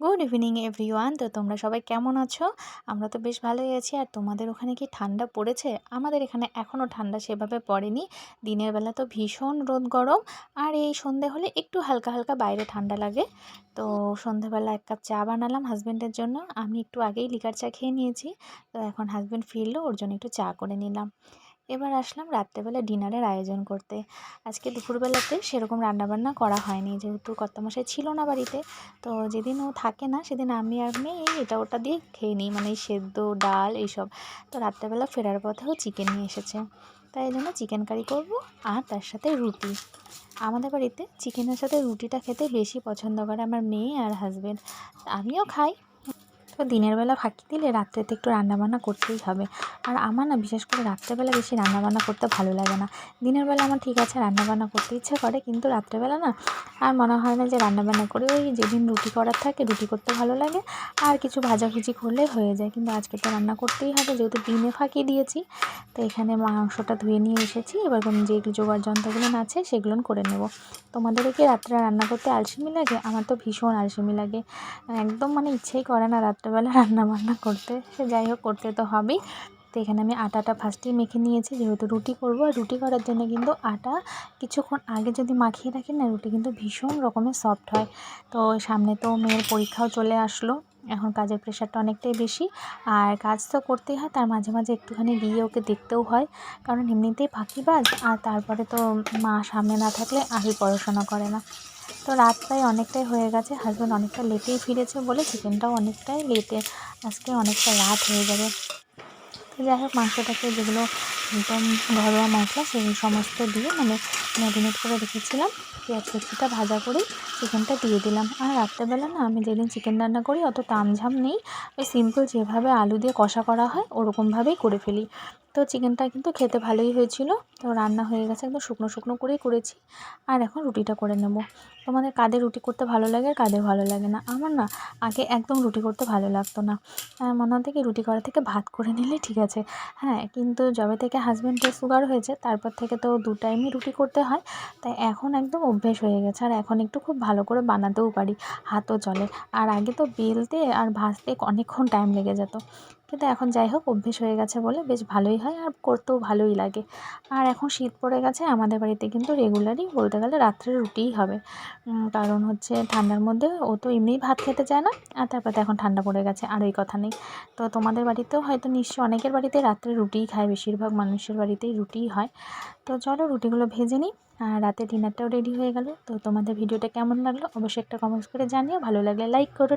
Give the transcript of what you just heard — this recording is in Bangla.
গুড ইভিনিং এভরিওয়ান তো তোমরা সবাই কেমন আছো? আমরা তো বেশ ভালোই আছি। আর তোমাদের ওখানে কি ঠান্ডা পড়েছে? আমাদের এখানে এখনও ঠান্ডা সেভাবে পড়েনি। দিনের বেলা তো ভীষণ রোদ গরম। আর এই সন্ধে হলে একটু হালকা হালকা বাইরে ঠান্ডা লাগে। তো সন্ধেবেলা এক কাপ চা বানালাম হাজব্যান্ডের জন্য। আমি একটু আগেই লিকার চা খেয়ে নিয়েছি। তো এখন হাজব্যান্ড ফিরলো, ওর জন্য একটু চা করে নিলাম। এবার আসলাম রাত্রেবেলা ডিনারের আয়োজন করতে। আজকে দুপুরবেলাতে সেরকম রান্নাবান্না করা হয়নি, যেহেতু কর্তামশাই ছিল না বাড়িতে। তো যেদিন ও থাকে না, সেদিন আমি আর মেয়ে এই এটা ওটা দিয়ে খেয়ে নিই মানে এই সেদ্ধ, ডাল এইসব। তো রাত্রেবেলা ফেরার পথেও চিকেন নিয়ে এসেছে। তাই জন্য চিকেন কারি করব আর তার সাথে রুটি। আমাদের বাড়িতে চিকেনের সাথে রুটিটা খেতে বেশি পছন্দ করে আমার মেয়ে আর হাজব্যান্ড আমিও খাই। তো দিনের বেলা ফাঁকি দিলে রাত্রেতে একটু রান্নাবান্না করতেই হবে। আর আমার না বিশেষ করে রাত্রেবেলা বেশি রান্নাবান্না করতে ভালো লাগে না। দিনের বেলা আমার ঠিক আছে রান্নাবান্না করতে ইচ্ছে করে, কিন্তু রাত্রেবেলা না আর মনে হয় না যে রান্নাবান্না করে ওই যেদিন রুটি করার থাকে রুটি করতে ভালো লাগে, আর কিছু ভাজাভুজি করলে হয়ে যায়। কিন্তু আজকে তো রান্না করতেই হবে, যেহেতু দিনে ফাঁকি দিয়েছি, তো এখানে মাংসটা ধুয়ে নিয়ে এসেছি। এবার যে জোগাড় যন্ত্রগুলো আছে সেগুলো করে নেব। তোমাদেরও কি রাত্রে রান্না করতে আলসেমি লাগে? আমার তো ভীষণ আলসেমি লাগে। একদম মানে ইচ্ছেই করে না রাত্রেবেলা রান্না বান্না করতে সে যাই হোক করতে তো হবেই। তো এখানে আমি আটাটা ফার্স্টেই মেখে নিয়েছি, যেহেতু রুটি করব। আর রুটি করার জন্য কিন্তু আটা কিছুক্ষণ আগে যদি মাখিয়ে রাখি না, রুটি কিন্তু ভীষণ রকমের সফট হয়। তো সামনে তো মেয়ের পরীক্ষাও চলে আসলো, এখন কাজের প্রেশারটা অনেকটাই বেশি। আর কাজ তো করতেই হয়, তার মাঝে মাঝে একটুখানি গিয়ে ওকে দেখতেও হয়, কারণ এমনিতেই ফাঁকিবাজ। আর তারপরে তো মা সামনে না থাকলে আরই পড়াশোনা করে না। তো রাত প্রায় অনেকটাই হয়ে গেছে হাজব্যান্ড অনেকটা লেটেই ফিরেছে বলে চিকেনটাও অনেকটাই লেটে আজকে অনেকটা রাত হয়ে যাবে তো যাই হোক, মাংসটাকে যেগুলো একদম ঘরোয়া মশলা সেই সমস্ত দিয়ে মানে ম্যারিনেট করে রেখেছিলাম। পেঁয়াজ কুচিটা ভাজা করেই চিকেনটা দিয়ে দিলাম। আর রাত্রেবেলা না আমি যেদিন চিকেন রান্না করি অত তামঝাম নেই। ওই সিম্পল যেভাবে আলু দিয়ে কষা করা হয় ওরকমভাবেই করে ফেলি। তো চিকেনটা কিন্তু খেতে ভালোই হয়েছিল। তো রান্না হয়ে গেছে একদম শুকনো শুকনো করেই করেছি। আর এখন রুটিটা করে নেব। তোমাদের কাদের রুটি করতে ভালো লাগে আর কাদের ভালো লাগে না? আমার না আগে একদম রুটি করতে ভালো লাগতো না। মনে হতো কি রুটি করা থেকে ভাত করে নিলে ঠিক আছে। হ্যাঁ কিন্তু যবে থেকে হাজব্যান্ডের সুগার হয়েছে, তারপর থেকে তো দু টাইমই রুটি করতে হয়। তাই এখন একদম অভ্যেস হয়ে গেছে। আর এখন একটু খুব ভালো করে বানাতেও পারি, হাতও চলে। আর আগে তো বেলতে আর ভাজতে অনেকক্ষণ টাইম লেগে যেত। কিন্তু এখন যাই হোক, অভ্যেস হয়ে গেছে বলে বেশ ভালোই হয় আর করতেও ভালোই লাগে। আর এখন শীত পড়ে গেছে, আমাদের বাড়িতে কিন্তু রেগুলারই বলতে গেলে রাত্রে রুটিই হবে। কারণ হচ্ছে ঠান্ডার মধ্যে ও তো এমনিই ভাত খেতে চায় না, আর তারপরে তো এখন ঠান্ডা পড়ে গেছে, আর ওই কথা নেই। তো তোমাদের বাড়িতেও হয়তো নিশ্চয়ই অনেকের বাড়িতে রাত্রে রুটিই খায়, বেশিরভাগ মানুষের বাড়িতেই রুটিই হয়। তো চলো রুটিগুলো ভেজে নিই, আর রাতে ডিনারটাও রেডি হয়ে গেল। তো তোমাদের ভিডিওটা কেমন লাগল অবশ্যই একটা কমেন্টস করে জানিও, ভালো লাগলে লাইক করো।